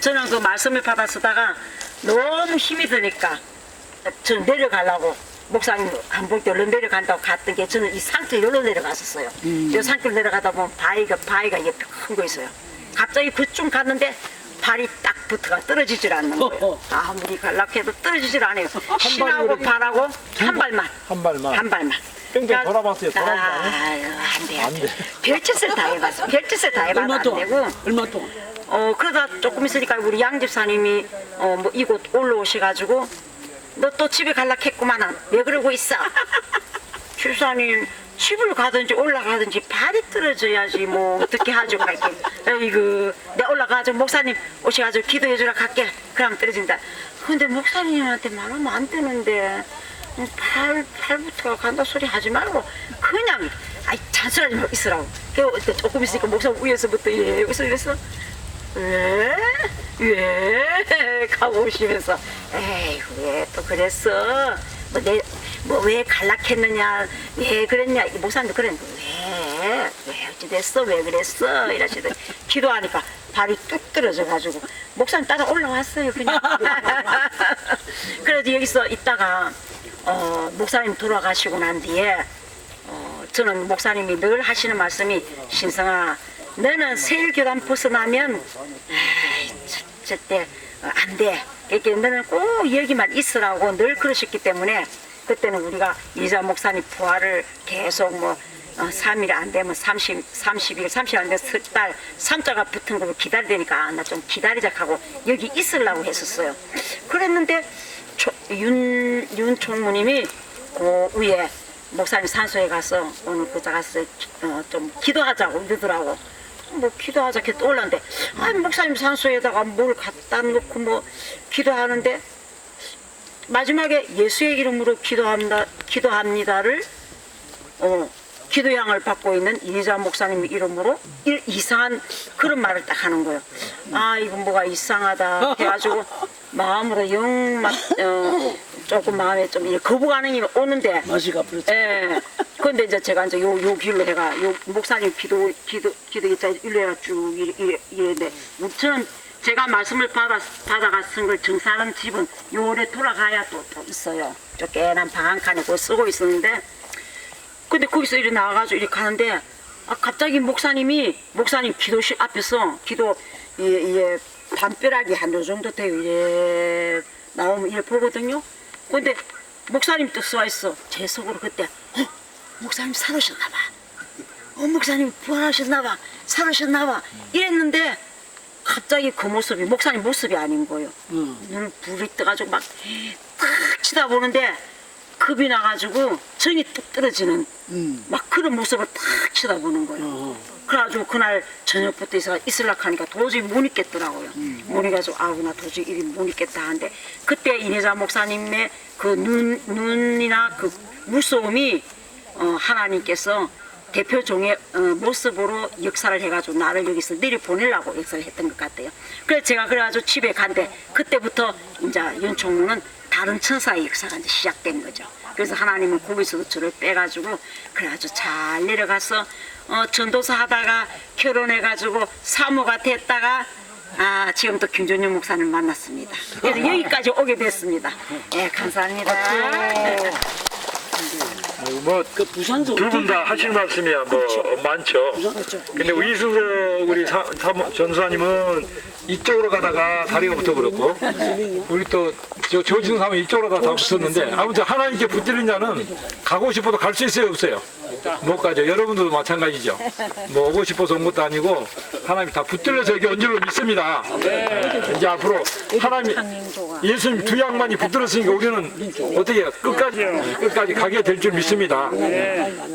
저는 그 말씀을 받아 쓰다가 너무 힘이 드니까 저 내려가려고 목사님 때 얼른 내려간다고 갔던 게 저는 이 산길 여기로 내려갔었어요. 이 산길 내려가다 보면 바위가 바위가 이게 큰 거 있어요. 갑자기 그쯤 갔는데 발이 딱 붙어가 떨어지질 않는 거예요. 아무리 갈락해도 떨어지질 않아요. 신하고 발하고 한 발만. 한 발만. 한 발만. 뺑뺑 그러니까- 돌아봤어요. 아니에요? 아유, 안 돼, 안안 돼. 돼. 별짓을 다 해봤어. 별짓을 다 해봐도 얼마 안 동안? 되고. 얼마 동안? 어, 그러다 조금 있으니까 우리 양 집사님이, 어, 뭐, 이곳 올라오셔가지고, 너 또 집에 갈락 했구만. 왜 그러고 있어? 집사님, 집을 가든지 올라가든지 발이 떨어져야지, 뭐, 어떻게 하죠, 갈게. 에이그, 내 올라가서 목사님 오셔가지고 기도해 주라 갈게. 그럼 떨어진다. 근데 목사님한테 말하면 안 되는데, 음, 팔, 팔부터 간다 소리 하지 말고, 그냥, 아이, 잔소리 하지 말고 있으라고. 그 조금 있으니까 목사님 위에서부터 예, 여기서 이랬어. 왜? 왜? 가고 오시면서 에이 왜 또 그랬어? 뭐 내 뭐 왜 갈락했느냐? 왜 그랬냐? 이 목사님도 그랬는데 왜? 왜 어찌 됐어? 왜 그랬어? 이러시더니 기도하니까 발이 뚝 떨어져 가지고 목사님 따라 올라왔어요 그냥. 그래서 여기서 있다가 어, 목사님 돌아가시고 난 뒤에 어, 저는 목사님이 늘 하시는 말씀이 신성아 너는 세일 교단 벗어나면 에이, 저- 절대 어, 안 돼. 이렇게 너는 꼭 여기만 있으라고 늘 그러셨기 때문에 그때는 우리가 이자 목사님 부활을 계속 뭐 어, 3일 안 되면 30, 30일, 30일 안 되면 석달, 3자가 붙은 걸 기다리니까 아, 나 좀 기다리자 하고 여기 있으려고 했었어요. 그랬는데 초- 윤, 윤 총무님이 그 위에 목사님 산소에 가서 오늘 그자 가서 어, 좀 기도하자고 이러더라고. 뭐 기도하자 이렇게 떠올랐는데 아니 목사님 산소에다가 뭘 갖다 놓고 뭐 기도하는데 마지막에 예수의 이름으로 기도합니다 기도합니다를 어, 기도양을 받고 있는 이자 목사님 이름으로 이- 이상한 그런 말을 딱 하는 거예요. 아 이건 뭐가 이상하다 해가지고 마음으로 영막 어, 조금 마음에 좀 거부가능이 오는데 맛이 가버렸지. 예. 근데 이제 제가 이제 요, 요 길로 해가, 요 목사님 기도, 기도, 기도 있자, 일로 해가 쭉 이래, 이래, 이랬는데, 저는 제가 말씀을 받아, 받아가 쓴걸 증사하는 집은 요래 돌아가야 또, 또 있어요. 저 깨난 방 한 칸에 그거 쓰고 있었는데, 근데 거기서 이렇게 나와가지고 이렇게 가는데, 아, 갑자기 목사님이, 목사님 기도실 앞에서 기도, 이, 이, 담벼락이 한 요 정도 돼요. 이래, 나오면 이래 보거든요. 근데 목사님 또 써 있어. 제 속으로 그때, 어, 목사님 살으셨나 봐. 어, 목사님 부활하셨나 봐. 살으셨나 봐. 이랬는데, 갑자기 그 모습이, 목사님 모습이 아닌 거예요. 눈을 불이 떠가지고 막, 탁 치다보는데, 겁이 나가지고 정이 뚝 떨어지는 막 그런 모습을 탁 쳐다보는 거예요. 그래가지고 그날 저녁부터 있어 있으려고 하니까 도저히 못 있겠더라고요. 못 있어가지고 아우 나 도저히 이리 못 있겠다 하는데 그때 이내자 목사님의 그 눈 눈이나 그 무서움이 어, 하나님께서 대표 종의 어, 모습으로 역사를 해가지고 나를 여기서 내려 보내려고 역사를 했던 것 같아요. 그래서 제가 그래가지고 집에 간데 그때부터 이제 윤총무는 다른 천사의 역사가 이제 시작된 거죠. 그래서 하나님은 거기서 저를 빼가지고 그래가지고 잘 내려가서 어, 전도사 하다가 결혼해가지고 사모가 됐다가 아 지금 또 김종윤 목사님 만났습니다. 그래서 여기까지 오게 됐습니다. 예 감사합니다. 뭐 그 부산서 두분 다 하실 말씀이야 뭐 많죠. 그렇죠. 근데 우리 이승석 우리 사, 사모- 전수사님은 이쪽으로 가다가 다리가 붙어버렸고 우리 또 저 조진우 사모 이쪽으로 가다 다 붙었는데 아무튼 하나님께 붙들린 자는 가고 싶어도 갈 수 있어요 없어요? 못 가죠. 여러분들도 마찬가지죠. 뭐 오고 싶어서 온 것도 아니고 하나님이 다 붙들려서 여기 온 줄로 믿습니다. 이제 앞으로 하나님 예수님 두 양만이 붙들었으니까 우리는 어떻게 끝까지 끝까지 가게 될 줄 믿습니다. た。